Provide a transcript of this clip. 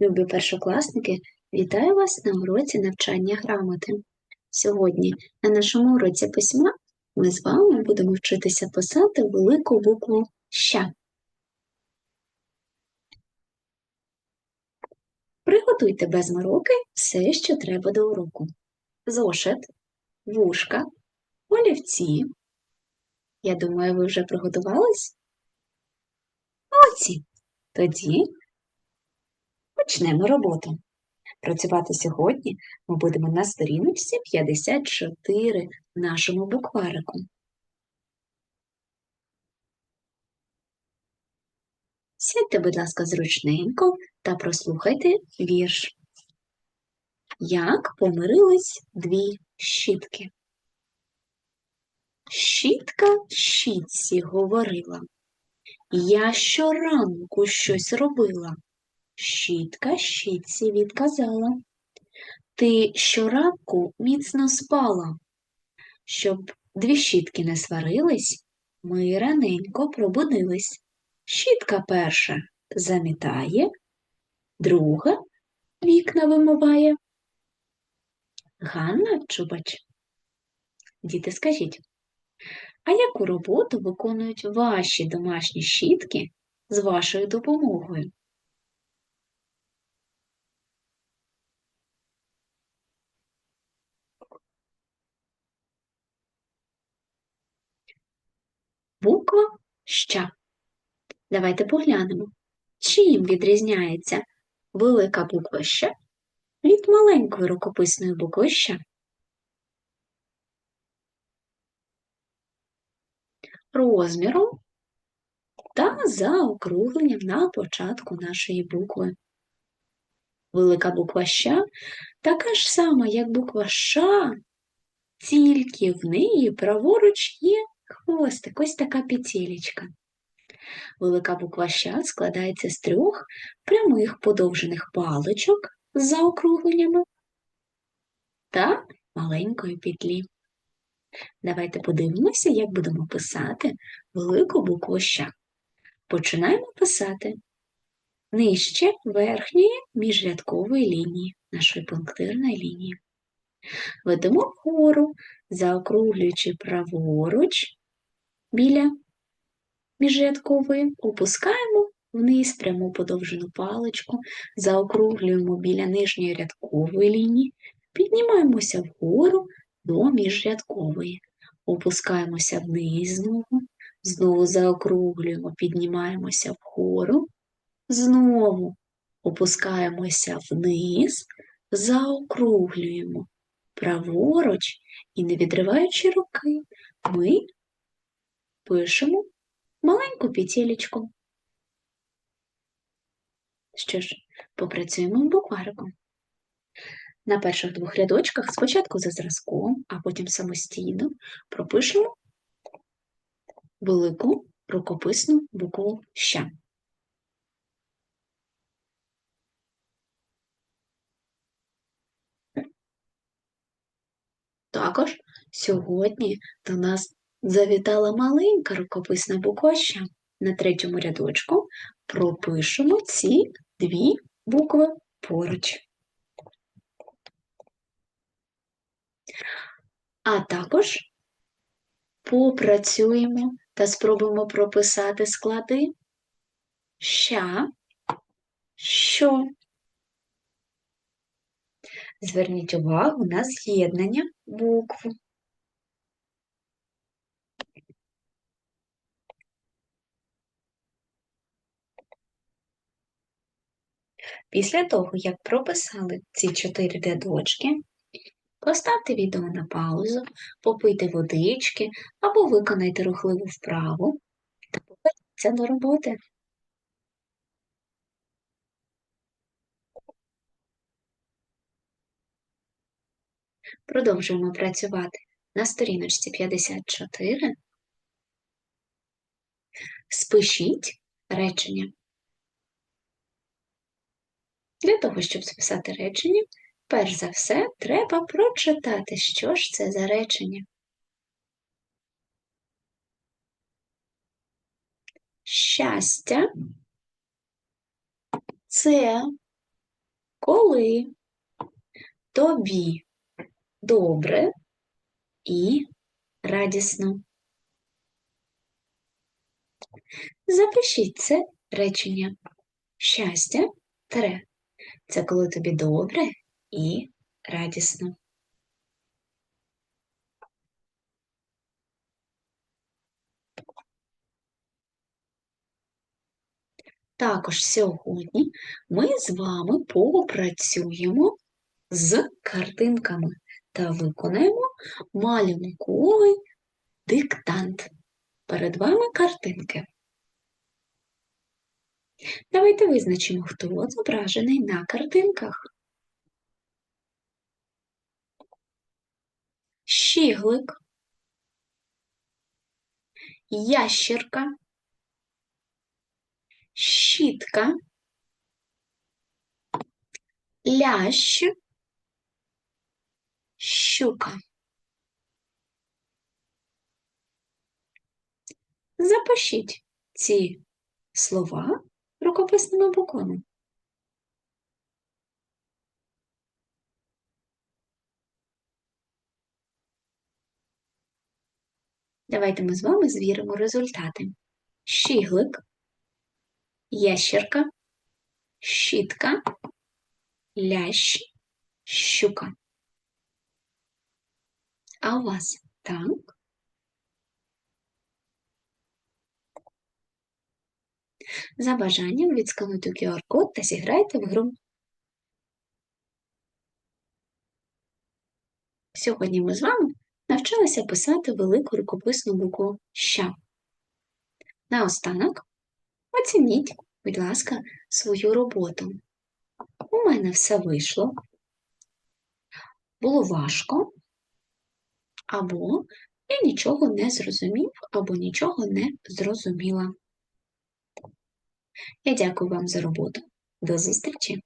Любі першокласники, вітаю вас на уроці навчання грамоти. Сьогодні на нашому уроці письма ми з вами будемо вчитися писати велику букву Щ. Приготуйте без мороки все, що треба до уроку. Зошит, вушка, олівці. Я думаю, ви вже приготувались? Молодці! Тоді Почнемо роботу. Працювати сьогодні ми будемо на сторіночці 54 в нашому букварику. Сядьте, будь ласка, зручненько та прослухайте вірш. Як помирились дві щітки? Щітка щітці говорила. Я щоранку щось робила. Щітка щітці відказала. Ти щоранку міцно спала. Щоб дві щітки не сварились, ми раненько пробудились. Щітка перша замітає, друга вікна вимиває. Ганна Чубач. Діти, скажіть, а яку роботу виконують ваші домашні щітки з вашою допомогою? Буква Щ. Давайте поглянемо, чим відрізняється велика буква Щ від маленької рукописної букви Щ. Розміром та заокругленням на початку нашої букви. Велика буква Щ така ж сама, як буква Ш, тільки в неї праворуч є хвостик, ось така петелечка. Велика буква Щ складається з трьох прямих подовжених паличок з заокругленнями та маленької петлі. Давайте подивимося, як будемо писати велику букву Щ. Починаємо писати нижче верхньої міжрядкової лінії, нашої пунктирної лінії. Ведемо вгору, заокруглюючи праворуч біля міжрядкової, опускаємо вниз пряму подовжену паличку, заокруглюємо біля нижньої рядкової лінії, піднімаємося вгору до міжрядкової, опускаємося вниз знову, знову заокруглюємо, піднімаємося вгору, знову опускаємося вниз, заокруглюємо праворуч і, не відриваючи руки, ми пишемо маленьку петелечку. Що ж, попрацюємо буквариком. На перших двох рядочках спочатку за зразком, а потім самостійно пропишемо велику рукописну букву Щ. Також сьогодні до нас завітала маленька рукописна буква «Щ». На третьому рядочку пропишемо ці дві букви поруч. А також попрацюємо та спробуємо прописати склади ща, що. Зверніть увагу на з'єднання букв. Після того, як прописали ці чотири рядочки, поставте відео на паузу, попийте водички або виконайте рухливу вправу та поверніться до роботи. Продовжуємо працювати на сторіночці 54. Спишіть речення. Для того, щоб списати речення, перш за все, треба прочитати, що ж це за речення. Щастя це коли тобі добре і радісно. Запишіть це речення. Щастя тре. Це коли тобі добре і радісно. Також сьогодні ми з вами попрацюємо з картинками та виконаємо малюнковий диктант. Перед вами картинки. Давайте визначимо, хто зображений на картинках. Щіглик, ящерка, щітка, лящ, щука. Запишіть ці слова рукописними буквами. Давайте ми з вами звіримо результати. Щіглик, ящерка, щітка, лящ, щука. А у вас так? За бажанням відскануйте QR-код та зіграйте в гру. Сьогодні ми з вами навчилися писати велику рукописну букву Щ. Наостанок оцініть, будь ласка, свою роботу. У мене все вийшло. Було важко, або я нічого не зрозумів, або нічого не зрозуміла. Я дякую вам за роботу. До зустрічі!